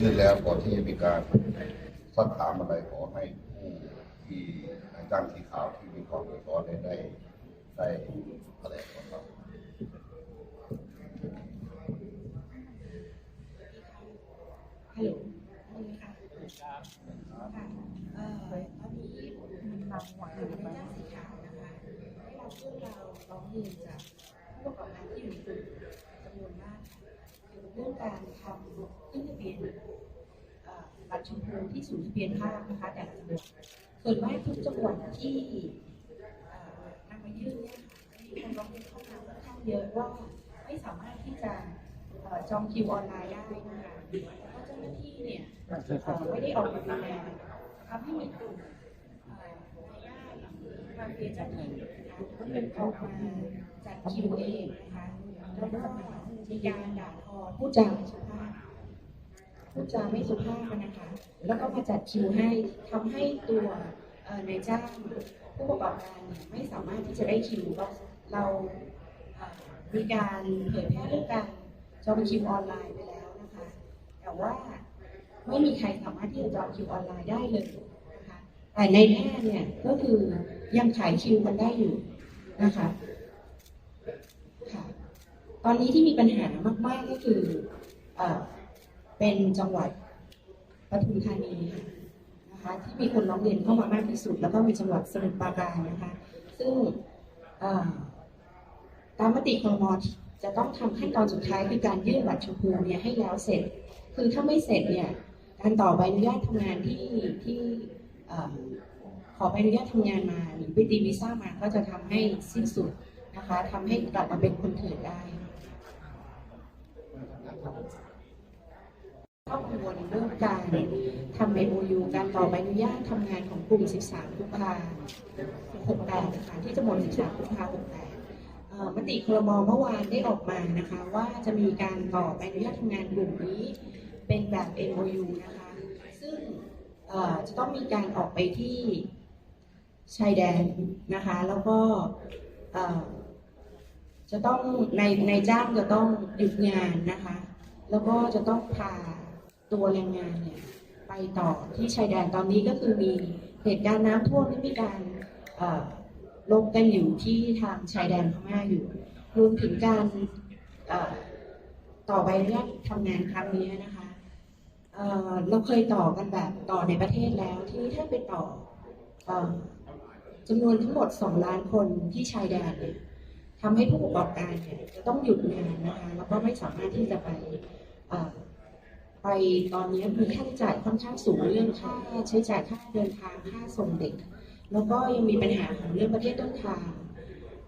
ยื่นแล้วก่อนที่จะมีการสักถามอะไรขอให้ผู้ที่จ้างสีขาวที่มีความเดือดร้อนได้ได้ได้อะไรก่อนครับฮัลโหลได้ไหมคะค่ะเอ่อตอนนี้มันบางหวังในจ้างสีขาวนะคะได้รับเรื่องราวร้องเรียนจากผู้ประกอบการที่อยู่ในกลุ่มจำนวนมาก เรื่องการทำขึ้นทะเบียนบัตรชมพูที่ศูนย์ทะเบียนภาคนะคะแต่ละจังหวัดส่วนมากทุกจังหวัดที่นำมายื่นเนี่ยมีคนร้องเรียนเข้ามาค่อนข้างเยอะว่าไม่สามารถที่จะจองคิวออนไลน์ได้นะคะแล้วก็เจ้าหน้าที่เนี่ยไม่ได้ออกมาดูแลทำให้มีกลุ่มเอ่อญาติมาเฟียเจ้าถิ่นนะคะเป็นออกมาจัดคิวเองนะคะแล้วก็ มีการด่าทอพูดจาไม่สุภาพพูดจาไม่สุภาพนะคะ แล้วก็มาจัดคิวให้ทำให้ตัวนายจ้างผู้ประกอบการเนี่ยไม่สามารถที่จะได้คิวเราเรามีการเผยแพร่เรื่องการจองคิวออนไลน์ไปแล้วนะคะ แต่ว่าไม่มีใครสามารถที่จะจองคิวออนไลน์ได้เลยนะคะแต่ในแน่เนี่ยก็คือยังขายคิวกันได้อยู่นะคะ ตอนนี้ที่มีปัญหามาก ๆ ก็คือเอ่อเป็นจังหวัดปทุมธานีนะคะที่มีคนร้องเรียนเข้ามามากที่สุด แล้วก็มีจังหวัดสมุทรปราการนะคะซึ่งตามมติครมจะต้องทำขั้นตอนสุดท้ายคือการยื่นบัตรชมพูเนี่ยให้แล้วเสร็จ คือถ้าไม่เสร็จเนี่ยการต่อใบอนุญาตทำงานที่ที่ขอใบอนุญาตทำงานมาหรือไปตีวีซ่ามาก็จะทำให้สิ้นสุดนะคะทำให้กลับมาเป็นคนเถื่อนได้ ก็กังวลเรื่องการทำ MOU การต่อใบอนุญาตทำงานของกลุ่ม 13กุมภา68นะคะที่จะหมด 13กุมภา68มติครมเมื่อวานได้ออกมานะคะ ว่าจะมีการต่อใบอนุญาตทำงานกลุ่มนี้เป็นแบบ MOU นะคะ ซึ่งจะต้องมีการออกไปที่ชายแดนนะคะ แล้วก็จะต้องในในจ้างจะต้องหยุดงานนะคะ แล้วก็จะต้องพาตัวแรงงานเนี่ยไปต่อที่ชายแดนตอนนี้ก็คือมีเหตุการณ์น้ำท่วมที่มีการลบกันอยู่ที่ทางชายแดนพม่าอยู่ รวมถึงการต่อใบอนุญาตทำงานครั้งนี้นะคะเเราเคยต่อกันแบบต่อในประเทศแล้ว ที่ถ้าไปต่อเอ่อจำนวนทั้งหมด 2 ล้านคนที่ชายแดนเนี่ย ทำให้ผู้ประกอบการเนี่ยจะต้องหยุดงานนะคะแล้วก็ไม่สามารถที่จะไปไปตอนนี้มีค่าใช้จ่ายค่อนข้างสูงเรื่องค่าใช้จ่ายค่าเดินทางค่าส่งเด็ก แล้วก็ยังมีปัญหาของเรื่องประเทศต้นทาง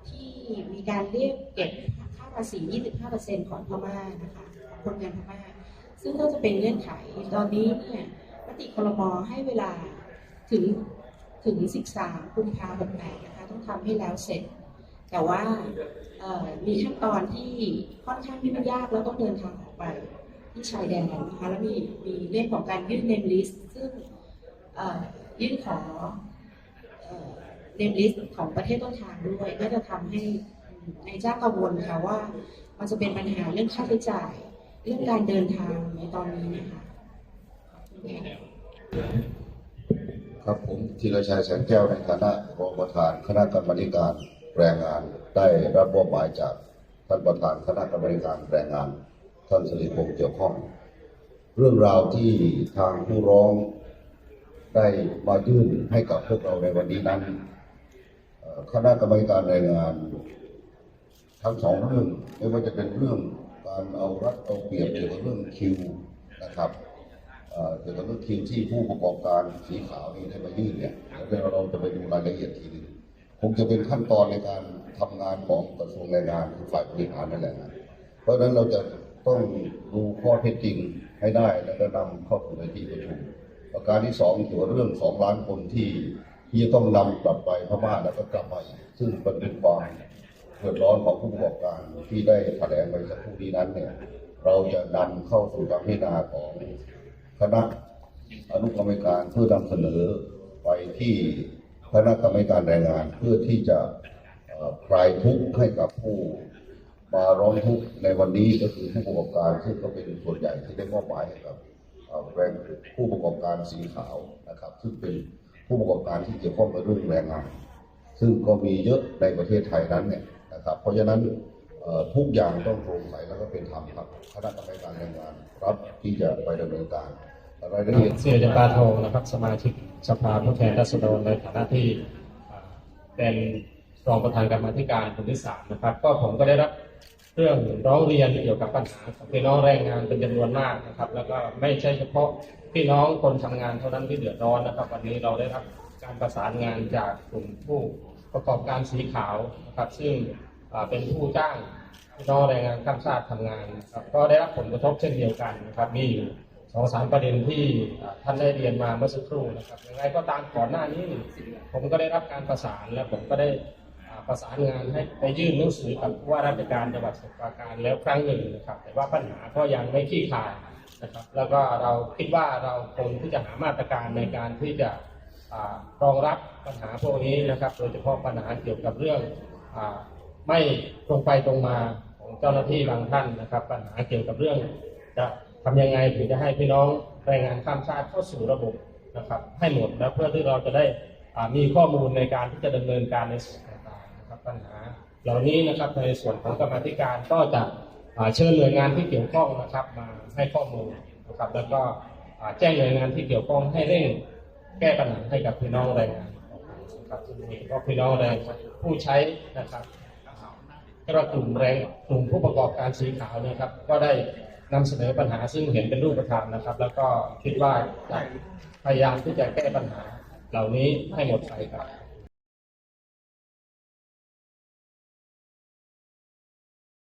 ที่มีการเรียกเก็บค่าภาษี 25%ของพม่านะคะของคนงานพม่า ซึ่งก็จะเป็นเงื่อนไขตอนนี้เนี่ยมติครมให้เวลาถึงถึง 13 กุมภาพันธ์นะคะต้องทำให้แล้วเสร็จ แต่ว่ามีขั้นตอนที่ค่อนข้างที่มันยากแล้วต้องเดินทางออกไปที่ชายแดนนะคะแล้วมีมีเรื่องของการยื่นเนมลิสซึ่งยื่นขอเนมลิสของประเทศต้นทางด้วย ก็จะทำให้ในจ้างกังวลค่ะว่า มันจะเป็นปัญหาเรื่องค่าใช้จ่าย เรื่องการเดินทางในตอนนี้นะคะครับผมธีรชัยแสงแก้วในฐานะรองประธานคณะกรรมาธิการ แรงงานได้รับมอบหมายจากท่านประธานคณะกรรมการแรงงานท่านสิริพงษ์เกี่ยวข้อง เรื่องราวที่ทางผู้ร้องได้มายื่นให้กับพวกเราในวันนี้นั้นคณะกรรมการแรงงานทั้งสองเรื่องไม่ว่าจะเป็นเรื่องการเอารัดเอาเปรียบเกี่ยวกับเรื่องคิวนะครับเกี่ยวกับเรื่องคิวที่ผู้ประกอบการสีขาวนี่ได้มายื่นเนี่ยเดี๋ยวเราจะไปดูรายละเอียดทีนึง คงจะเป็นขั้นตอนในการทำงานของกระทรวงแรงงานฝ่ายบริหารนั่นแหละนะเพราะฉะนั้นเราจะต้องดูข้อเท็จจริงให้ได้แล้วก็นำเข้าสู่ในที่ประชุมประการที่สองเกี่ยวกับเรื่องสองล้านคนที่ที่จะต้องนำกลับไปพม่าแล้วก็กลับมาอีกซึ่งมันเป็นความเดือดร้อนของผู้ประกอบการที่ได้แถลงไปสักครู่นี้นั้นเนี่ยเราจะนำเข้าสู่การพิจารณาของคณะอนุกรรมการเพื่อนำเสนอไปที่ คณะกรรมการแรงงานเพื่อที่จะเอ่อคลายทุกข์ให้กับผู้มาร้องทุกข์ในวันนี้ก็คือผู้ประกอบการซึ่งก็เป็นส่วนใหญ่ที่ได้มอบหมายให้กับแรงผู้ประกอบการสีขาวนะครับ ซึ่งเป็นผู้ประกอบการที่เกี่ยวข้องกับเรื่องแรงงาน ซึ่งก็มีเยอะในประเทศไทยนั้นเนี่ยนะครับ เพราะฉะนั้นทุกอย่างต้องโปร่งใสแล้วก็เป็นธรรมครับคณะกรรมการแรงงานรับที่จะไปดำเนินการ เอียเสียจปาทองนะครับ สมาชิกสภาผู้แทนราษฎรในฐานะที่เป็นรองประธานกรรมธิการคนที่สามนะครับ ก็ผมก็ได้รับเรื่องร้องเรียนเกี่ยวกับปัญหาของพี่น้องแรงงานเป็นจำนวนมากนะครับ แล้วก็ไม่ใช่เฉพาะพี่น้องคนทำงานเท่านั้นที่เดือดร้อนนะครับ วันนี้เราได้รับการประสานงานจากกลุ่มผู้ประกอบการสีขาวนะครับซึ่งเป็นผู้จ้างพี่น้องแรงงานข้ามชาติทำงานนะครับก็ได้รับผลกระทบเช่นเดียวกันนะครับมีอยู่ สองสามประเด็นที่ท่านได้เรียนมาเมื่อสักครู่นะครับยังไงก็ตามก่อนหน้านี้ ผมก็ได้รับการประสานและผมก็ได้ประสานงานให้ไปยื่นหนังสือกับผู้ว่าราชการจังหวัดสมุทรปราการแล้วครั้งหนึ่งนะครับ แต่ว่าปัญหาก็ยังไม่คลี่คลายนะครับ แล้วก็เราคิดว่าเราคงที่จะหามาตรการในการที่จะรองรับปัญหาพวกนี้นะครับ โดยเฉพาะปัญหาเกี่ยวกับเรื่องอไม่ตรงไปตรงมาของเจ้าหน้าที่บางท่านนะครับ ปัญหาเกี่ยวกับเรื่องจะ ทำยังไงถึงจะให้พี่น้องแรงงานข้ามชาติเข้าสู่ระบบนะครับให้หมดแล้วเพื่อที่เราจะได้มีข้อมูลในการที่จะดำเนินการในส่วนต่างๆนะครับปัญหา เหล่านี้นะครับในส่วนของกรรมธิการก็จะเชิญหน่วยงานที่เกี่ยวข้องนะครับมาให้ข้อมูลนะครับแล้วก็แจ้งหน่วยงานที่เกี่ยวข้องให้เร่งแก้ปัญหาให้กับพี่น้องแรงงานครับซึ่งมีก็พี่น้องแรงผู้ใช้นะครับก็กลุ่มแรงกลุ่มผู้ประกอบการสีขาวนะครับ ก็ได้ นำเสนอปัญหาซึ่งเห็นเป็นรูปธรรมนะครับ แล้วก็คิดว่าจะพยายามที่จะแก้ปัญหาเหล่านี้ให้หมดไปครับ